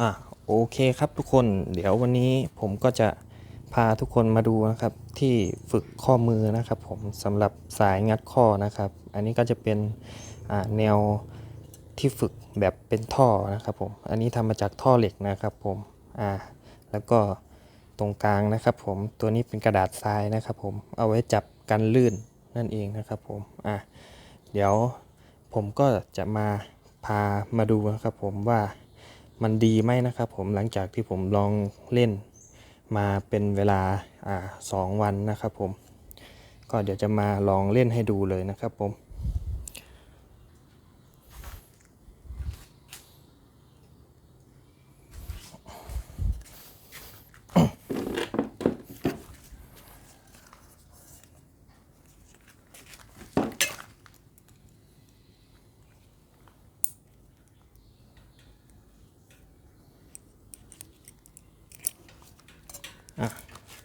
อะโอเคครับทุกคนเดี๋ยววันนี้ผมก็จะพาทุกคนมาดูนะครับที่ฝึกข้อมือนะครับ ผมสำหรับสายงัดข้อนะครับ อันนี้ก็จะเป็นแนวที่ฝึกแบบเป็นท่อนะครับผมอันนี้ทำมาจากท่อเหล็กนะครับผมอ่าแล้วก็ตรงกลางนะครับผมตัวนี้เป็นกระดาษทรายนะครับผมเอาไว้จับกันลื่นนั่นเองนะครับผมอะเดี๋ยวผมก็จะมาพามาดูนะครับผมว่า มันดีไหมนะครับผมหลังจากที่ผมลองเล่นมาเป็นเวลาอ่าสองวันนะครับผม ก็เดี๋ยวจะมาลองเล่นให้ดูเลยนะครับผม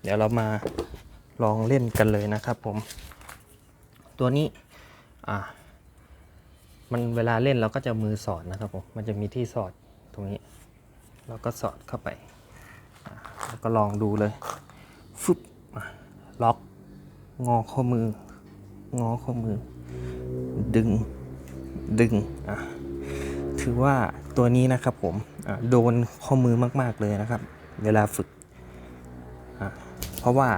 เดี๋ยวเรามาลองเล่นกันเลยนะครับผม ตัวนี้อ่ามันเวลาเล่นเราก็จะมือสอดนะครับผม มันจะมีที่สอดตรงนี้ เราก็สอดเข้าไป แล้วก็ลองดูเลยฟึบล็อก งอข้อมือ งอข้อมือ ดึง ดึง อะ ถือว่าตัวนี้นะครับผม โดนข้อมือมาก ๆ เลยนะครับ เวลาฝึก เพราะว่า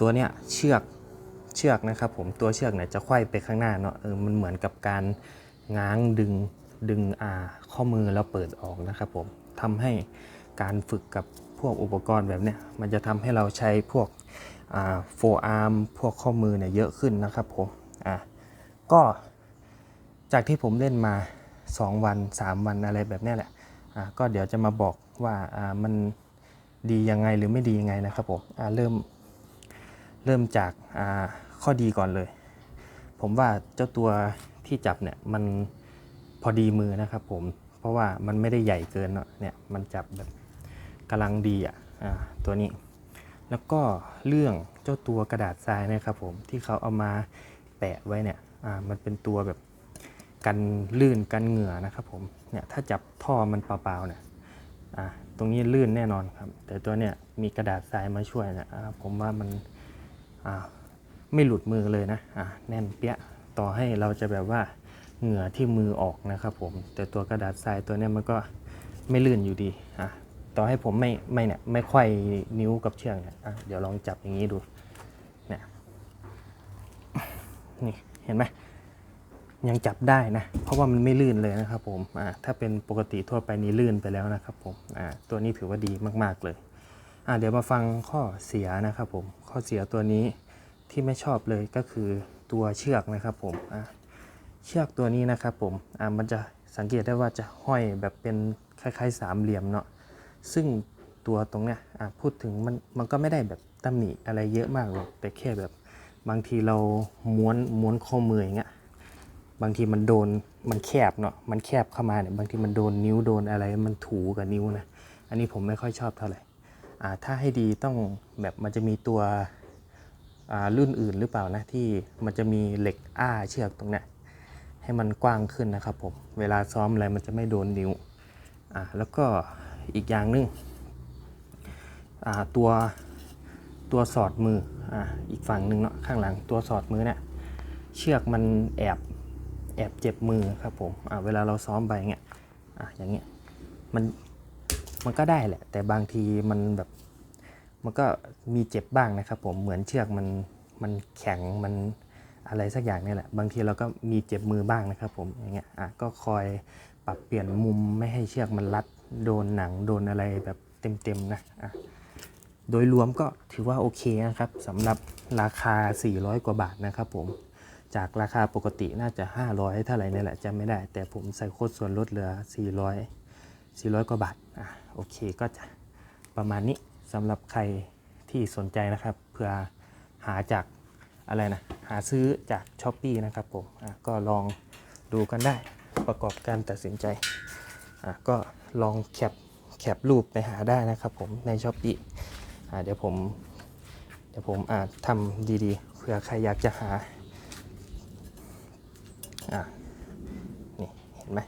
ตัวเนี้ยเชือกเชือกนะครับผมตัวเชือกเนี่ยจะไขว้ไปข้างหน้าเนาะเออมันเหมือนกับการง้างดึงดึงอ่าข้อมือแล้วเปิดออกนะครับผมทำให้การฝึกกับพวกอุปกรณ์แบบเนี้ยมันจะทำให้เราใช้พวกอ่าโฟอาร์มพวกข้อมือเนี่ยเยอะขึ้นนะครับผมอะก็จากที่ผมเล่นมา 2 วัน 3 วันอะไรแบบนี้แหละอะก็เดี๋ยวจะมาบอกว่าอ่ามัน ดียังไงหรือไม่ดียังไงนะครับผมเริ่มเริ่มจากาข้อดีก่อนเลย ผมว่าเจ้าตัวที่จับเนี่ยมันพอดีมือนะครับผมเพราะว่ามันไม่ได้ใหญ่เกินเนาะเนี่ยมันจับแบบกำลังดีอะอ่าตัวนี้ แล้วก็เรื่องเจ้าตัวกระดาษทรายนะครับผมที่เขาเอามาแปะไว้เนี่ยมันเป็นตัวแบบกันลื่นกันเหงื่อนะครับผมเนี่ยถ้าจับท่อมันเปล่าๆเนี่ย อะตรงนี้ลื่นแน่นอนครับ แต่ตัวเนี้ยมีกระดาษทรายมาช่วยนะอะผมว่ามันอ่าไม่หลุดมือเลยนะอะแน่นเปี้ยต่อให้เราจะแบบว่าเหงื่อที่มือออกนะครับผมแต่ตัวกระดาษทรายตัวเนี้ยมันก็ไม่ลื่นอยู่ดีอะต่อให้ผมไม่ไม่เนี่ยไม่ค่อยนิ้วกับเชือกเนี่ยอะเดี๋ยวลองจับอย่างนี้ดูเนี่ยนี่เห็นไหม ยังจับได้นะ เพราะว่ามันไม่ลื่นเลยนะครับผมอ่าถ้าเป็นปกติทั่วไปนี้ลื่นไปแล้วนะครับผมอ่าตัวนี้ถือว่าดีมากๆเลยอ่าเดี๋ยวมาฟังข้อเสียนะครับผมข้อเสียตัวนี้ที่ไม่ชอบเลยก็คือตัวเชือกนะครับผมอ่าเชือกตัวนี้นะครับผมอ่ามันจะสังเกตได้ว่าจะห้อยแบบเป็นคล้ายๆสามเหลี่ยมเนาะซึ่งตัวตรงเนี้ยอะพูดถึงมันมันก็ไม่ได้แบบตำหนิอะไรเยอะมากหรอกแต่แค่แบบบางทีเราม้วนม้วนข้อมืออย่างเงี้ย บางทีมันโดนมันแคบเนาะมันแคบเข้ามาเนี่ยบางทีมันโดนนิ้วโดนอะไรมันถูกับนิ้วนะอันนี้ผมไม่ค่อยชอบเท่าไหร่อ่าถ้าให้ดีต้องแบบมันจะมีตัวอ่ารุ่นอื่นหรือเปล่านะที่มันจะมีเหล็กอ้าเชือกตรงเนี้ยให้มันกว้างขึ้นนะครับผมเวลาซ้อมอะไรมันจะไม่โดนนิ้วอ่าแล้วก็อีกอย่างหนึงอ่าตัวตัวสอดมืออ่าอีกฝั่งหนึ่งเนาะข้างหลังตัวสอดมือเนี่ยเชือกมันแอบ แอบเจ็บมือครับผมเวลาเราซ้อมไปเงี้ยออย่างเงี้ยมันมันก็ได้แหละ แต่บางทีมันแบบมันก็มีเจ็บบ้างนะครับผมเหมือนเชือกมันมันแข็งมันอะไรสักอย่างนี่แหละ บางทีเราก็มีเจ็บมือบ้างนะครับผมอย่างเงี้ยอะก็คอยปรับเปลี่ยนมุมไม่ให้เชือกมันรัดโดนหนังโดนอะไรแบบเต็มๆนะอะโดยรวมก็ถือว่าโอเคนะครับสำหรับราคา 400 กว่าบาทนะครับผม จากราคาปกติน่าจะ 500 เท่าไหร่นี่แหละจำไม่ได้ แต่ผมใส่โค้ดส่วนลดเหลือ 400 400 กว่าบาทอะโอเคก็จะประมาณนี้สำหรับใครที่สนใจนะครับเพื่อหาจากอะไรนะหาซื้อจากช้อปปีนะครับผมอะก็ลองดูกันได้ประกอบการตัดสินใจอะก็ลองแคปแคปรูปไปหาได้นะครับผมในช้อปปีอะเดี๋ยวผมเดี๋ยวผมอาจทำดีๆเผื่อใครอยากจะหา อะนี่เห็นไหม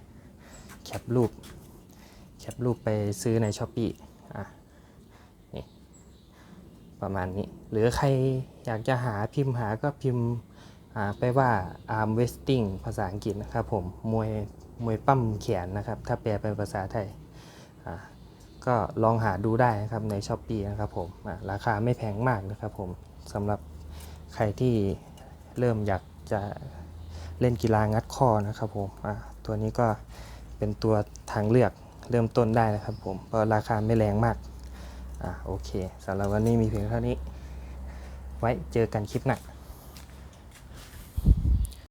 แคปรูปแคปรูปไปซื้อในช้อปปีอะนี่ประมาณนี้ หรือใครอยากจะหาพิมพ์หาก็พิมพ์อ่าไปว่า arm wrestling ภาษาอังกฤษนะครับผม มวยมวยปั้มแขนนะครับ ถ้าแปลเป็นภาษาไทยอ่าก็ลองหาดูได้นะครับในช้อปปีนะครับผมอะราคาไม่แพงมากนะครับผมสำหรับใครที่เริ่มอยากจะ เล่นกีฬางัดข้อนะครับผมตัวนี้ก็เป็นตัวทางเลือกเริ่มต้นได้นะครับผมเพราะราคาไม่แรงมากอะโอเคสำหรับวันนี้มีเพียงเท่านี้ ไว้เจอกันคลิปหน้า